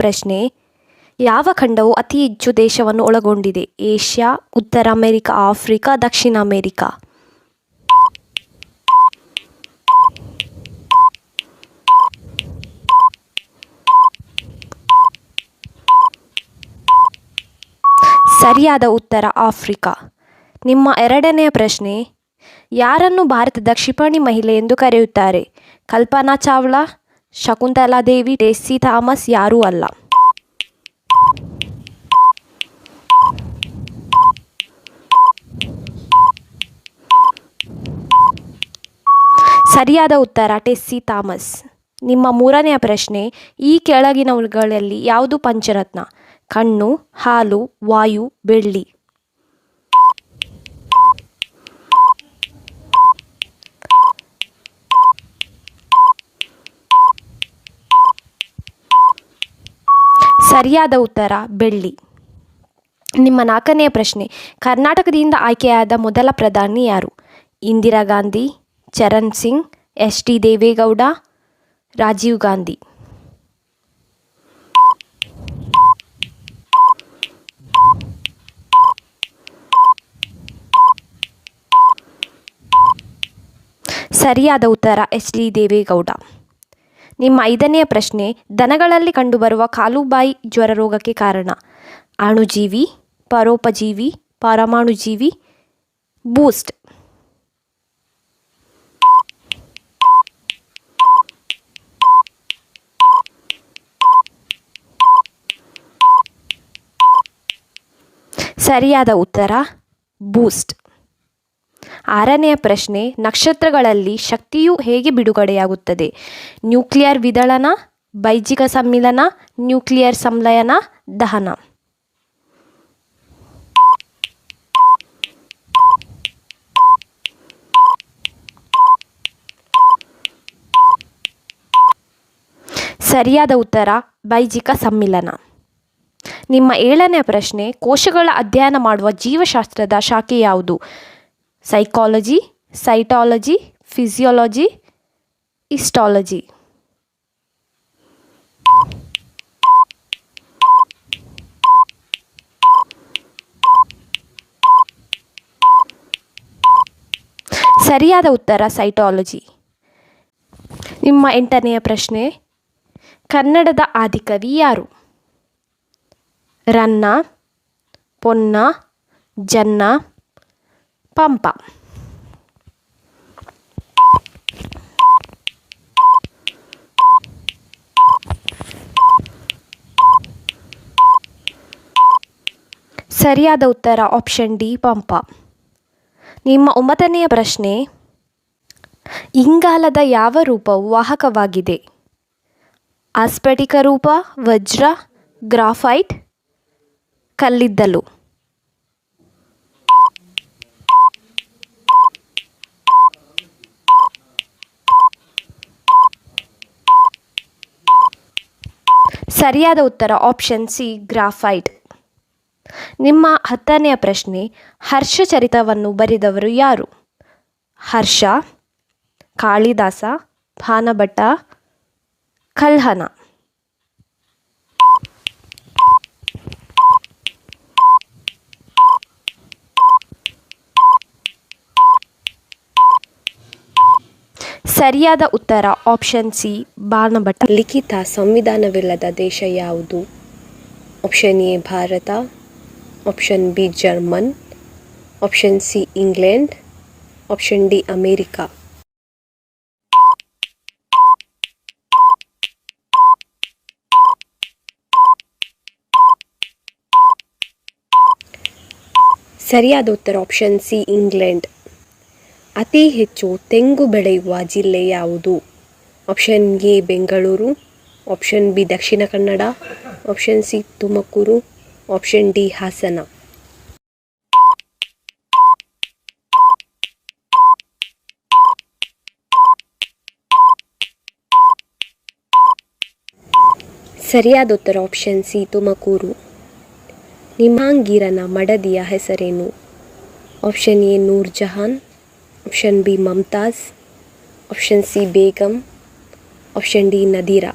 ಪ್ರಶ್ನೆ, ಯಾವ ಖಂಡವು ಅತಿ ಹೆಚ್ಚು ದೇಶವನ್ನು ಒಳಗೊಂಡಿದೆ? ಏಷ್ಯಾ, ಉತ್ತರ ಅಮೆರಿಕ, ಆಫ್ರಿಕಾ, ದಕ್ಷಿಣ ಅಮೆರಿಕ? ಸರಿಯಾದ ಉತ್ತರ, ಆಫ್ರಿಕಾ. ನಿಮ್ಮ ಎರಡನೆಯ ಪ್ರಶ್ನೆ, ಯಾರನ್ನು ಭಾರತದ ಕ್ಷಿಪಣಿ ಮಹಿಳೆ ಎಂದು ಕರೆಯುತ್ತಾರೆ? ಕಲ್ಪನಾ ಚಾವ್ಲಾ ಶಕುಂತಲಾ ದೇವಿ ಟೆಸ್ಸಿ ಥಾಮಸ್ ಯಾರೂ ಅಲ್ಲ. ಸರಿಯಾದ ಉತ್ತರ ಟೆಸ್ಸಿ ಥಾಮಸ್. ನಿಮ್ಮ ಮೂರನೆಯ ಪ್ರಶ್ನೆ, ಈ ಕೆಳಗಿನವುಗಳಲ್ಲಿ ಯಾವುದು ಪಂಚರತ್ನ? ಕಣ್ಣು, ಹಾಲು, ವಾಯು, ಬೆಳ್ಳಿ. ಸರಿಯಾದ ಉತ್ತರ, ಬೆಳ್ಳಿ. ನಿಮ್ಮ ನಾಲ್ಕನೆಯ ಪ್ರಶ್ನೆ, ಕರ್ನಾಟಕದಿಂದ ಆಯ್ಕೆಯಾದ ಮೊದಲ ಪ್ರಧಾನಿ ಯಾರು? Indira Gandhi, Charan Singh, S T Deve Gowda, Rajiv Gandhi. ಸರಿಯಾದ ಉತ್ತರ, ಎಚ್ ಡಿ ದೇವೇಗೌಡ. ನಿಮ್ಮ ಐದನೆಯ ಪ್ರಶ್ನೆ, ದನಗಳಲ್ಲಿ ಕಂಡುಬರುವ ಕಾಲುಬಾಯಿ ಜ್ವರ ರೋಗಕ್ಕೆ ಕಾರಣ. ಅಣುಜೀವಿ, ಪರೋಪಜೀವಿ, ಪರಮಾಣುಜೀವಿ, ಬೂಸ್ಟ್. ಸರಿಯಾದ ಉತ್ತರ, ಬೂಸ್ಟ್. ಆರನೆಯ ಪ್ರಶ್ನೆ, ನಕ್ಷತ್ರಗಳಲ್ಲಿ ಶಕ್ತಿಯು ಹೇಗೆ ಬಿಡುಗಡೆಯಾಗುತ್ತದೆ? ನ್ಯೂಕ್ಲಿಯರ್ ವಿದಳನ, ಬೈಜಿಕ ಸಮ್ಮಿಲನ, ನ್ಯೂಕ್ಲಿಯರ್ ಸಂಲಯನ, ದಹನ. ಸರಿಯಾದ ಉತ್ತರ, ಬೈಜಿಕ ಸಮ್ಮಿಲನ. ನಿಮ್ಮ ಏಳನೇ ಪ್ರಶ್ನೆ, ಕೋಶಗಳ ಅಧ್ಯಯನ ಮಾಡುವ ಜೀವಶಾಸ್ತ್ರದ ಶಾಖೆ ಯಾವುದು? ಸೈಕಾಲಜಿ ಸೈಟಾಲಜಿ ಫಿಸಿಯಾಲಜಿ ಇಸ್ಟಾಲಜಿ ಸರಿಯಾದ ಉತ್ತರ ಸೈಟಾಲಜಿ ನಿಮ್ಮ ಎಂಟನೆಯ ಪ್ರಶ್ನೆ, ಕನ್ನಡದ ಆದಿಕವಿ ಯಾರು? ರನ್ನ, ಪೊನ್ನ, ಜನ್ನ ಪಂಪ ಸರಿಯಾದ ಉತ್ತರ ಆಪ್ಷನ್ ಡಿ ಪಂಪ ನಿಮ್ಮ ಒಂಬತ್ತನೆಯ ಪ್ರಶ್ನೆ, ಇಂಗಾಲದ ಯಾವ ರೂಪವು ವಾಹಕವಾಗಿದೆ? ಆಸ್ಫಟಿಕ ರೂಪ, ವಜ್ರ, ಗ್ರಾಫೈಟ್, ಕಲ್ಲಿದ್ದಲು. ಸರಿಯಾದ ಉತ್ತರ ಆಪ್ಷನ್ ಸಿ ಗ್ರಾಫೈಟ್ ನಿಮ್ಮ ಹತ್ತನೆಯ ಪ್ರಶ್ನೆ, ಹರ್ಷಚರಿತವನ್ನು ಬರೆದವರು ಯಾರು? ಹರ್ಷ, ಕಾಳಿದಾಸ, ಭಾನಭಟ್ಟ, ಕಲ್ಹನ. ಸರಿಯಾದ ಉತ್ತರ ಆಪ್ಷನ್ ಸಿ ಬಾಣಭಟ್ಟ. ಲಿಖಿತ ಸಂವಿಧಾನವಿಲ್ಲದ ದೇಶ ಯಾವುದು? Option A Bharat. Option B German. Option C England. Option D America. ಸರಿಯಾದ ಉತ್ತರ ಆಪ್ಷನ್ ಸಿ ಇಂಗ್ಲೆಂಡ್. ಅತಿ ಹೆಚ್ಚು ತೆಂಗು ಬೆಳೆಯುವ ಜಿಲ್ಲೆ ಯಾವುದು? Option A, Bengaluru, option B, Dakshina Kannada, option C, Tumakuru, option D, Hassan. ಸರಿಯಾದ ಉತ್ತರ ಆಪ್ಷನ್ ಸಿ, ತುಮಕೂರು. ನಿಮಾಂಗೀರನ ಮಡದಿಯ ಹೆಸರೇನು? Option A Noor Jahan option B Mumtaz option C Begum option D Nadira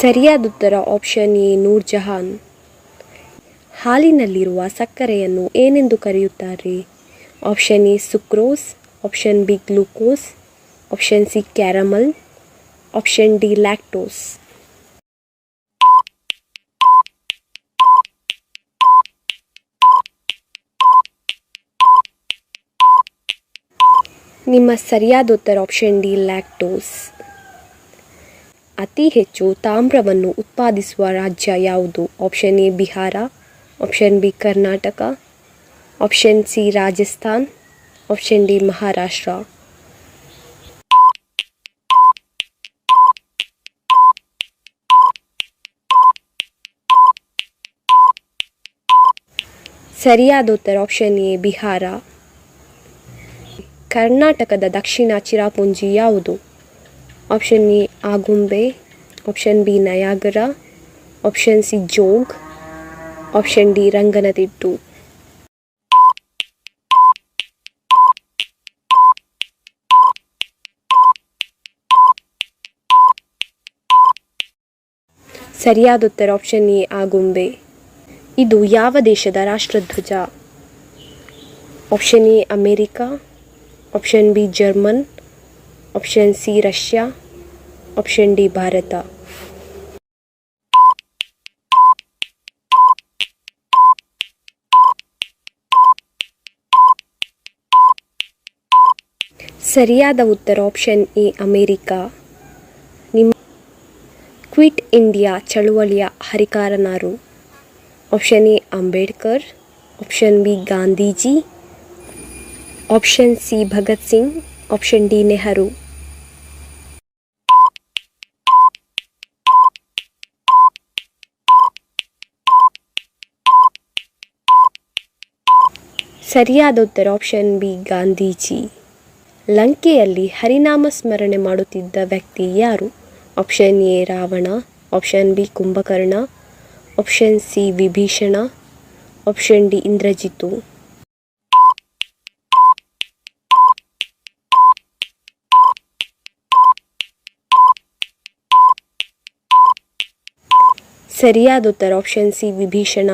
ಸರಿಯಾದ ಉತ್ತರ ಆಪ್ಷನ್ ಎ ನೂರ್ ಜಹಾನ್ ಹಾಲಿನಲ್ಲಿರುವ ಸಕ್ಕರೆಯನ್ನು ಏನೆಂದು ಕರೆಯುತ್ತಾರೆ? Option A sucrose option B glucose option C caramel option D lactose. ನಿಮ್ಮ ಸರಿಯಾದ ಉತ್ತರ ಆಪ್ಷನ್ ಡಿ ಲ್ಯಾಕ್ಟೋಸ್ ಅತಿ ಹೆಚ್ಚು ತಾಮ್ರವನ್ನು ಉತ್ಪಾದಿಸುವ ರಾಜ್ಯ ಯಾವುದು? Option A Bihar. Option B Karnataka. Option C Rajasthan. Option D Maharashtra. ಸರಿಯಾದ ಉತ್ತರ ಆಪ್ಷನ್ ಎ ಬಿಹಾರ. ಕರ್ನಾಟಕದ ದಕ್ಷಿಣ ಚಿರಾಪುಂಜಿ ಯಾವುದು? Option A Agumbe option B Niagara option C Jog option D Ranganathittu. ಸರಿಯಾದ ಉತ್ತರ ಆಪ್ಷನ್ ಎ ಆಗುಂಬೆ. ಇದು ಯಾವ ದೇಶದ ರಾಷ್ಟ್ರಧ್ವಜ? Option A America option B German option C Russia option D Bharat ಸರಿಯಾದ ಉತ್ತರ ಆಪ್ಷನ್ ಎ ಅಮೇರಿಕಾ ನಿಮ್ಮ ಕ್ವಿಟ್ ಇಂಡಿಯಾ ಚಳುವಳಿಯ ಹರಿಕಾರನಾರು. Option A Ambedkar option B Gandhiji option C Bhagat Singh option D Nehru ಸರಿಯಾದ ಉತ್ತರ option B Gandhiji ಲಂಕೆಯಲ್ಲಿ ಹರಿನಾಮ ಸ್ಮರಣೆ ಮಾಡುತ್ತಿದ್ದ ವ್ಯಕ್ತಿ ಯಾರು? Option A Ravana. Option B Kumbhakarna. Option C Vibhishana option D Indrajit ಸರಿಯಾದ ಉತ್ತರ ಆಪ್ಷನ್ ಸಿ ವಿಭೀಷಣ